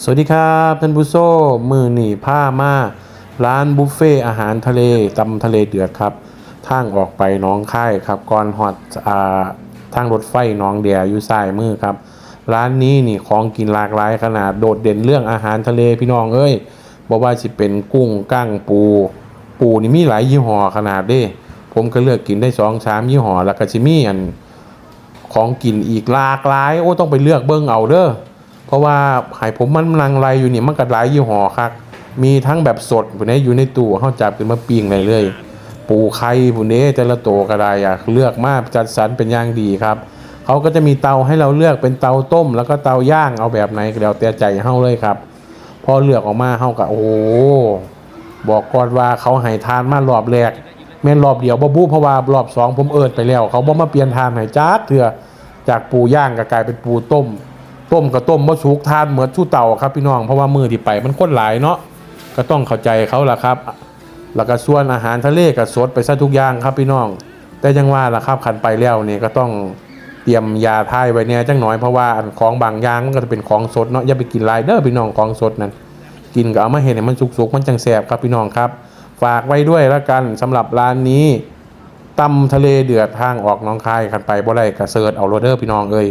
สวัสดีครับท่านผู้ชมมือหนีผ้ามาร้านบุฟเฟ่อาหารทะเลตำทะเลเดือดครับทางออกไปน้องค่ายครับก่อนฮอดอ่าทางรถไฟน้องเดียอยู่ซ้ายมือครับ ร้านนี้นี่ของกินหลากหลายขนาดโดดเด่นเรื่องอาหารทะเลพี่น้องเอ้ยบอกว่าสิเป็นกุ้งกั้งปู ปูนี่มีหลายยี่ห้อขนาดเด้ ผมก็เลือกกินได้สองสามยี่ห้อแล้วก็สิมีอันของกินอีกหลากหลาย โอ้ต้องไปเลือกเบิ้งเอาเด้อ ราะว่าให้ผมมันลังไรอยู่นี่มันก็หลายยี่ห้อครับมีทั้งแบบสดผู้นี้อยู่ในตู้เฮาจับขึ้นมาปิ้งได้เลย ปูไข่ผู้นี้แต่ละโตวก็ได้อะเลือกมากจัดสรรเป็นอย่างดีครับเขาก็จะมีเตาให้เราเลือกเป็นเตาต้ม แล้วก็เตาย่างเอาแบบไหนก็แล้วแต่ใจเฮาเลยครับ พอเลือกออกมาเฮาก็โอ้บอกก่อนว่าเขาให้ทานมารอบแรกแม่นรอบเดียวบ่บูเพราะว่ารอบสองผมเอิดไปแล้ว เขาบ่มาเปลี่ยนทานให้จักเถื่อจากปูย่างก็กลายเป็นปูต้ม ต้มก็ต้มบ่สุกทานเหมือนชู้เต่าครับพี่น้องเพราะว่ามือที่ไปมันคนหลายเนาะก็ต้องเข้าใจเขาละครับ แล้วก็ส่วนอาหารทะเลก็สดไปซะทุกอย่างครับพี่น้อง แต่ยังว่าละครับขันไปแล้วนี่ก็ต้องเตรียมยาทายไว้เนี่ยจังหน่อยเพราะว่าของบางอย่างมันก็จะเป็นของสดเนาะอย่าไปกินลายเด้อพี่น้องของสดนั่นกินก็เอามาเห็นให้มันสุกๆมันจังแสบครับพี่น้องครับ ฝากไว้ด้วยแล้วกันสำหรับร้านนี้ตำทะเลเดือดทางออกน้องคายขันไปบ่ได้กระเซิร์ดเอาโรเดอร์พี่น้องเอ้ย